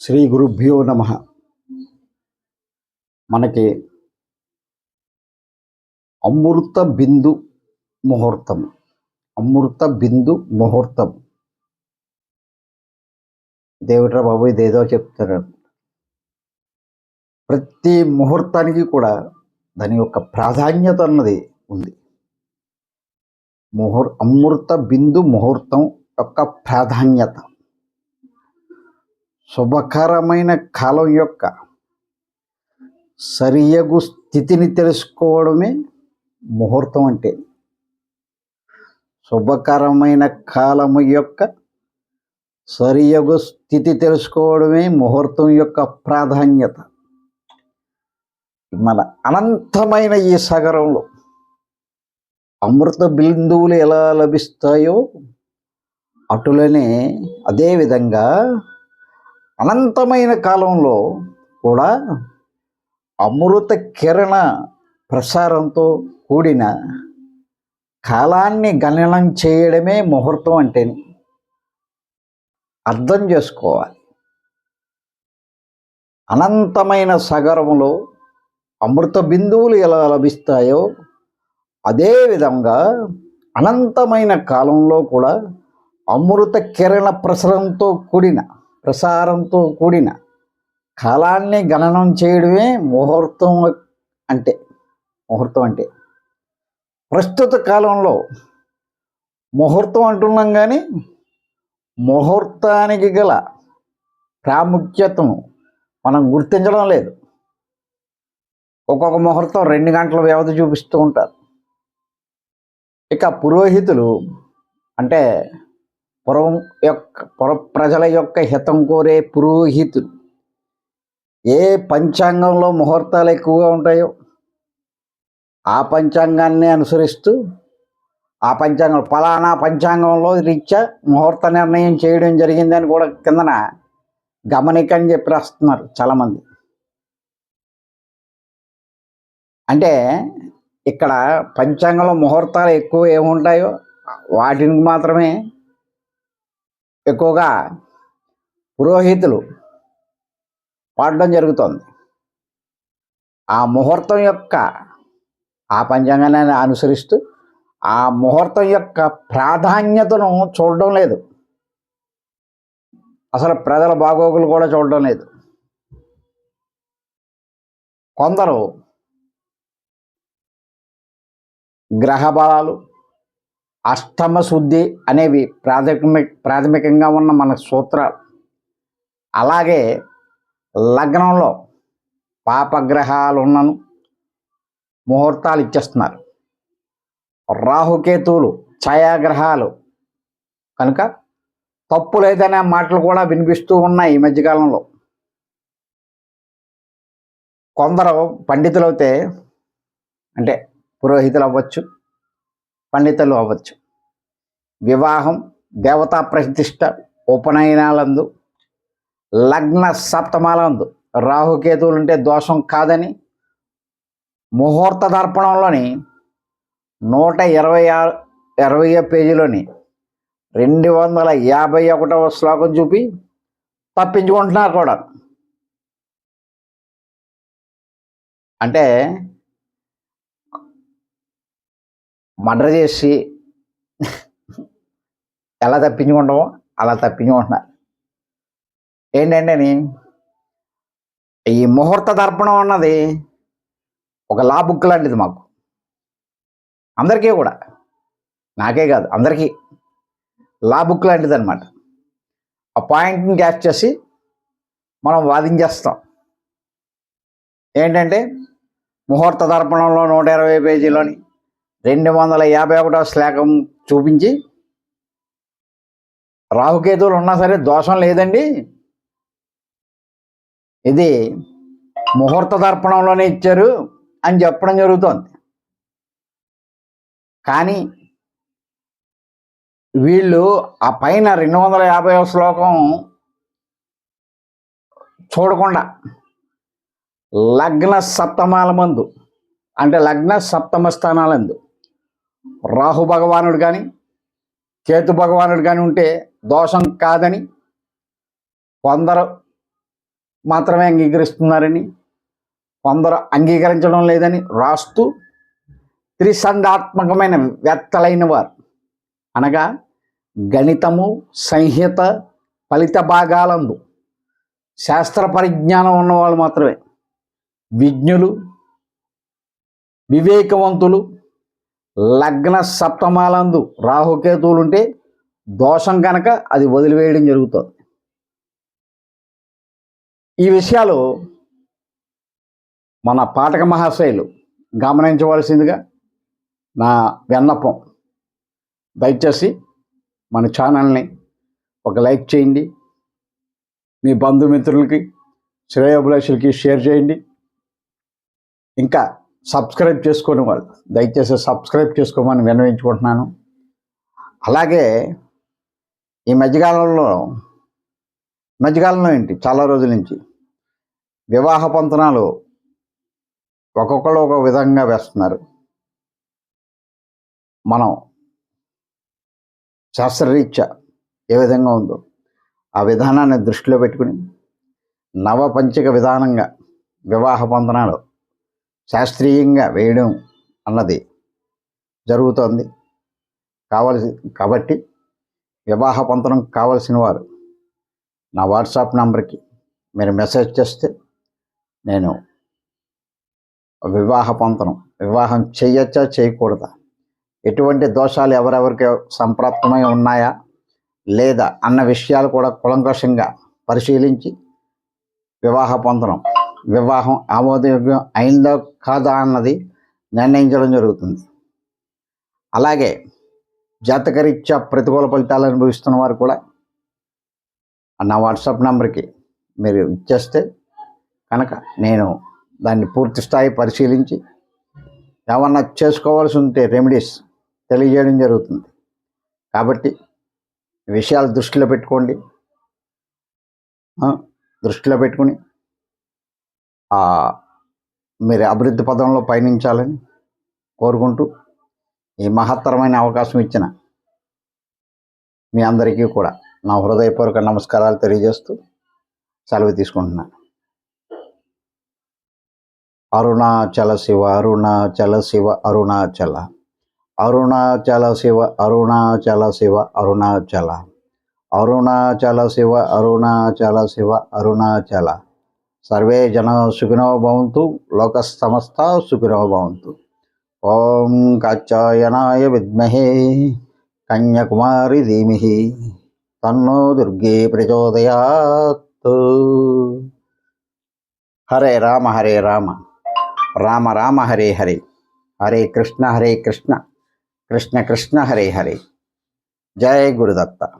శ్రీ గురుభ్యో నమ. మనకి అమృత బిందు ముహూర్తం. అమృత బిందు ముహూర్తం. దేవుట్రా బాబు ఇదేదో చెప్తున్నారు. ప్రతి ముహూర్తానికి కూడా దాని యొక్క ప్రాధాన్యత అన్నది ఉంది. ముహూర్ అమృత బిందు ముహూర్తం యొక్క ప్రాధాన్యత. శుభకరమైన కాలం యొక్క సరియగు స్థితిని తెలుసుకోవడమే ముహూర్తం అంటే. శుభకరమైన కాలము యొక్క సరియగు స్థితి తెలుసుకోవడమే ముహూర్తం యొక్క ప్రాధాన్యత. మన అనంతమైన ఈ సాగరంలో అమృత బిందువులు ఎలా లభిస్తాయో అటులనే అదేవిధంగా అనంతమైన కాలంలో కూడా అమృత కిరణ ప్రసారంతో కూడిన కాలాన్ని గణనం చేయడమే ముహూర్తం అంటే అర్థం చేసుకోవాలి. అనంతమైన సగరములో అమృత బిందువులు ఎలా లభిస్తాయో అదే విధంగా అనంతమైన కాలంలో కూడా అమృత కిరణ ప్రసరంతో కూడిన ప్రసారంతో కూడిన కాలాన్ని గణనం చేయడమే ముహూర్తం అంటే ముహూర్తం అంటే ప్రస్తుత కాలంలో ముహూర్తం అంటున్నాం కానీ ముహూర్తానికి గల ప్రాముఖ్యతను మనం గుర్తించడం లేదు. ఒక్కొక్క ముహూర్తం రెండు గంటల వ్యవధి చూపిస్తూ ఉంటారు. ఇక పురోహితులు అంటే పురం యొక్క పుర ప్రజల యొక్క హితం కోరే పురోహితులు. ఏ పంచాంగంలో ముహూర్తాలు ఎక్కువగా ఉంటాయో ఆ పంచాంగాన్ని అనుసరిస్తూ ఆ పంచాంగం ఫలానా పంచాంగంలో రీత్యా ముహూర్త నిర్ణయం చేయడం జరిగిందని కూడా కిందన గమనికని చెప్పి రాస్తున్నారు చాలామంది. అంటే ఇక్కడ పంచాంగంలో ముహూర్తాలు ఎక్కువ ఏముంటాయో వాటిని మాత్రమే ఎక్కువగా పురోహితులు పాడడం జరుగుతుంది. ఆ ముహూర్తం యొక్క ఆ పంచాంగాన్ని అనుసరిస్తూ ఆ ముహూర్తం యొక్క ప్రాధాన్యతను చూడడం లేదు. అసలు ప్రజల బాగోగులు కూడా చూడడం లేదు. కొందరు గ్రహ బలాలు అష్టమ శుద్ధి అనేవి ప్రాథమిక ప్రాథమికంగా ఉన్న మన సూత్రాలు అలాగే లగ్నంలో పాపగ్రహాలు ఉన్నను ముహూర్తాలు ఇచ్చేస్తున్నారు. రాహుకేతువులు ఛాయాగ్రహాలు. కనుక తప్పు లేదనే మాటలు కూడా వినిపిస్తూ ఉన్నాయి ఈ మధ్యకాలంలో. కొందరు పండితులు అంటే పురోహితులు అవ్వచ్చు పండితులు అవ్వచ్చు. వివాహం దేవతా ప్రతిష్ట ఉపనయనాలందు లగ్న సప్తమాలందు రాహుకేతువులు ఉంటే దోషం కాదని ముహూర్త దర్పణంలోని నూట ఇరవై ఆరు ఇరవై పేజీలోని రెండు వందల యాభై ఒకటవ శ్లోకం చూపి తప్పించుకుంటున్నారు కూడా. అంటే మర్డర్ చేసి ఎలా తప్పించుకుంటామో అలా తప్పించుకుంటున్నారు. ఏంటంటే ఈ ముహూర్త దర్పణం అన్నది ఒక లా బుక్ లాంటిది మాకు. అందరికీ కూడా. నాకే కాదు అందరికీ. లా బుక్ లాంటిది అనమాట ఆ పాయింట్ని క్యాచ్ చేసి మనం వాదించేస్తాం. ఏంటంటే ముహూర్త దర్పణంలో నూట ఇరవై పేజీలోని రెండు వందల యాభై ఒకటో శ్లోకం చూపించి రాహుకేతువులు ఉన్నా సరే దోషం లేదండి. ఇది ముహూర్త దర్పణంలోనే ఇచ్చారు అని చెప్పడం జరుగుతోంది. కానీ వీళ్ళు ఆ పైన రెండు వందల యాభై శ్లోకం చూడకుండా లగ్న సప్తమాల మందు అంటే లగ్న సప్తమ స్థానాలందు రాహు భగవానుడు కానీ కేతు భగవానుడు కానీ ఉంటే దోషం కాదని కొందరు మాత్రమే అంగీకరిస్తున్నారని కొందరు అంగీకరించడం లేదని రాస్తూ త్రిసంధాత్మకమైన వ్యక్తలైన వారు. అనగా గణితము సంహిత ఫలిత భాగాలందు శాస్త్ర పరిజ్ఞానం ఉన్నవాళ్ళు మాత్రమే. విజ్ఞులు వివేకవంతులు లగ్న సప్తమాలందు రాహుకేతువులు ఉంటే దోషం కనుక అది వదిలివేయడం జరుగుతుంది. ఈ విషయాలు మన పాఠక మహాశయులు గమనించవలసిందిగా నా విన్నపం. దయచేసి మన ఛానల్ని ఒక లైక్ చేయండి. మీ బంధుమిత్రులకి శ్రేయోభిలాషులకి షేర్ చేయండి. ఇంకా సబ్స్క్రైబ్ చేసుకోని వాళ్ళు దయచేసి సబ్స్క్రైబ్ చేసుకోమని విన్నవించుకుంటున్నాను. అలాగే ఈ మధ్యకాలంలో మధ్యకాలంలో ఏంటి? చాలా రోజుల నుంచి వివాహ పంతనాలు ఒక్కొక్కరు ఒక విధంగా వేస్తున్నారు. మనం శాస్త్రరీత్యా ఏ విధంగా ఉందో ఆ విధానాన్ని దృష్టిలో పెట్టుకుని నవపంచక విధానంగా వివాహ పంతనాలు శాస్త్రీయంగా వేయడం అన్నది జరుగుతోంది. కావలసి కాబట్టి వివాహ పంతనం కావలసిన వారు నా వాట్సాప్ నంబర్కి మీరు మెసేజ్ చేస్తే నేను వివాహ పంతనం వివాహం చేయొచ్చా చేయకూడదా ఎటువంటి దోషాలు ఎవరెవరికి సంప్రాప్తమై ఉన్నాయా? లేదా అన్న విషయాలు కూడా కులంకషంగా పరిశీలించి వివాహ పొందడం వివాహం ఆమోదయోగ్యం అయిందో కాదా అన్నది నిర్ణయించడం జరుగుతుంది. అలాగే జాతకరీత్యా ప్రతికూల ఫలితాలు అనుభవిస్తున్న వారు కూడా నా వాట్సాప్ నెంబర్కి మీరు ఇచ్చేస్తే కనుక నేను దాన్ని పూర్తి స్థాయి పరిశీలించి ఏమన్నా చేసుకోవాల్సి ఉంటే రెమెడీస్ తెలియజేయడం జరుగుతుంది. కాబట్టి విషయాలు దృష్టిలో పెట్టుకోండి. దృష్టిలో పెట్టుకుని మీరు అభివృద్ధి పదంలో పయనించాలని కోరుకుంటూ ఈ మహత్తరమైన అవకాశం ఇచ్చిన మీ అందరికీ కూడా నా హృదయపూర్వక నమస్కారాలు తెలియజేస్తూ సెలవు తీసుకుంటున్నాను అరుణాచల శివ అరుణాచల శివ అరుణాచల. అరుణాచల శివ అరుణాచల శివ అరుణాచల. అరుణాచల శివ అరుణాచల శివ అరుణాచల. సర్వే జన సుఖినో భవంతు లోక సమస్త సుఖినో భవంతు. ఓం కాచాయనాయ విద్మహే కన్యాకుమారి ధీమిహి తన్నో దుర్గే ప్రచోదయాత్. హరే రామ హరే రామ. రామ రామ హరే హరే. హరే కృష్ణ హరే కృష్ణ. కృష్ణ కృష్ణ హరే హరే. జయ గురుదత్త.